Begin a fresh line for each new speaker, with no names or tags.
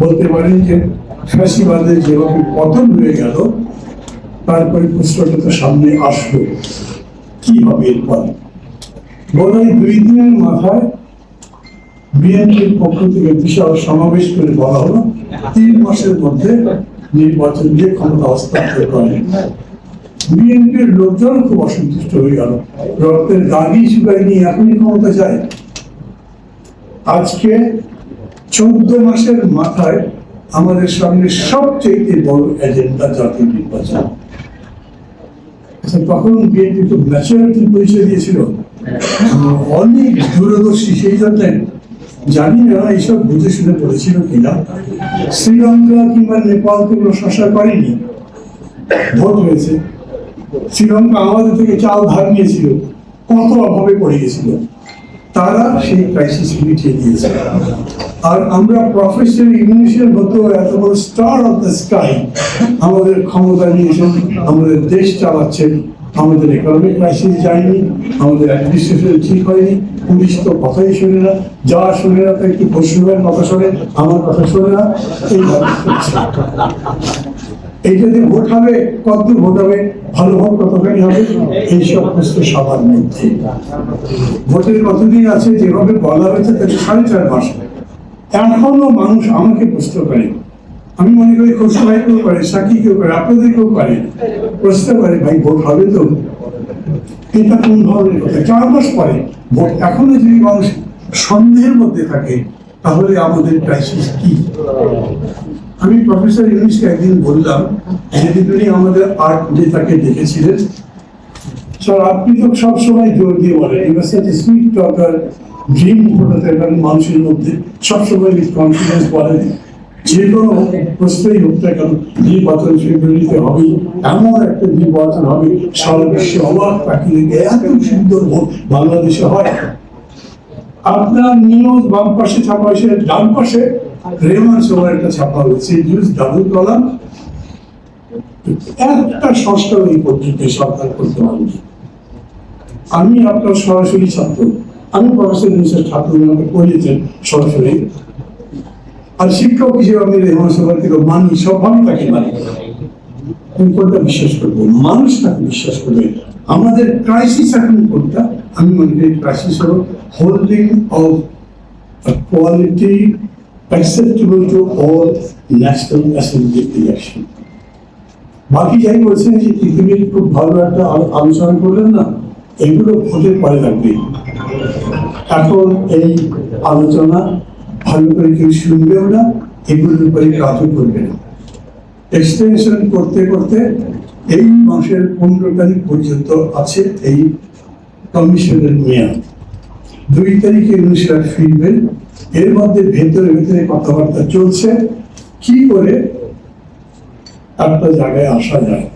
বলতে পারেন যে ফ্যাসিবাদের যেভাবে পতন হয়ে গেল, তারপরে তো সামনে আসলো। কি হবে হয় দুই দিনের মাথায় বিএনপির পক্ষ থেকে বিশাল সমাবেশ করে বলা হলো, তিন মাসের মধ্যে নির্বাচন দিয়ে ক্ষমতা হস্তান্তর করেন। বিএনপির লোকজন খুব অসন্তুষ্ট হয়ে গেল। রক্তের দাগি শুকায় নিয়ে এখনই ক্ষমতা চায়। আজকে চোদ্দ মাসের মাথায় আমাদের সামনে সবচেয়ে বড় এজেন্ডা জাতীয় নির্বাচন। আচ্ছা, তখন বিএনপি খুব ন্যাচারালিটি পরিচয় দিয়েছিল। অনেক দূরদর্শী সেই জন্য জানি না এইসব বুঝে শুনে পড়েছিল কিনা। শ্রীলঙ্কা কিংবা নেপাল কোনো প্রশংসা করেনি। ভোট হয়েছে। শ্রীলঙ্কা আমাদের থেকে চাল ধার নিয়েছিল। কত অভাবে পড়ে গেছিল। তারা সেই ক্রাইসিস মিটিয়ে দিয়েছে। আর আমরা প্রফেসর ইংলিশের মতো এত বড় স্টার অফ দ্য স্কাই আমাদের ক্ষমতা নিয়েছেন আমাদের দেশ চালাচ্ছেন আমাদের ইকোনমিক ক্রাইসিস যায়নি, আমাদের অ্যাডমিনিস্ট্রেশন ঠিক হয়নি। পুলিশ তো কথাই শোনে না, যা শোনে না তা একটু পশ্চিমের কথা শোনে, আমার কথা শোনে না এইভাবে। এইটা দিয়ে ভোট হবে কত ভোট হবে? ভোট কতখানি হবে? এইসব প্রশ্ন সবার মধ্যে। ভোটের কতদিন আছে? যেভাবে বলা হয়েছে, তাতে সাড়ে চার মাস এখনও মানুষ আমাকে প্রশ্ন করে। আমি মনে করি ভাই কেউ করে, সাকি কেউ করে, আপনাদের কেউ করে। প্রশ্ন করে, ভাই, ভোট হবে তো? এটা কোন ধরনের কথা? চার মাস পরে, ভোট এখনও যদি মানুষ সন্দেহের মধ্যে থাকে তাহলে আমাদের ক্রাইসিস কি? আমি প্রফেসর ইউনিসকে একদিন বললাম যেদিন উনি আমাদের আর্ট নেতাকে ডেকেছিলেন স্যার, আপনি তো সবসময় জোর দিয়ে বলেন you're such sweet talker dream ফোটাতে পারেন মানুষের মধ্যে সবসময় উইথ কনফিডেন্স বলেন। যে কোনো প্রশ্নই হোক না কেন, নির্বাচন ফেব্রুয়ারিতে হবে, এমন একটা নির্বাচন হবে, সারা বিশ্বে অবাক তাকিয়ে এত সুন্দর ভোট বাংলাদেশে হয়। আপনার নিউজ বাম পাশে, ছাপা হয়েছে ডান পাশে রেমান সবার একটা ছাপা হয়েছে নিউজ ডাবল কলাম একটা সংস্কার এই পর্যন্ত সরকার করতে পারেনি আমি আপনার সরাসরি ছাত্র। আমি প্রফেসর নিউজের ছাত্র আমাকে পড়িয়েছেন সরাসরি। আর শিক্ষক হিসেবে আমি রেহমান সবার থেকে মানি, সব আমি তাকে মানি। তুমি কোনটা বিশ্বাস করব? মানুষ তাকে বিশ্বাস করবে। আমাদের ক্রাইসিস এখন কোনটা? আমি মনে করি ক্রাইসিস হল holding of quality acceptable to all national assembly election. বাকি যাই বলছেন যে পৃথিবীর খুব ভালো একটা আলোচনা করলেন না, এগুলো ভোটের পরে লাগবে। এখন এই আলোচনা ভালো করে কেউ শুনবেও না, এগুলোর উপরে কাজও করবে না। এক্সটেনশন করতে করতে এই মাসের পনেরো তারিখ পর্যন্ত আছে এই কমিশনের মেয়াদ দুই তারিখে অনুষ্ঠান ফিরবেন। এর মধ্যে ভেতরে ভেতরে কথাবার্তা চলছে। কি করে একটা জায়গায় আসা যায়?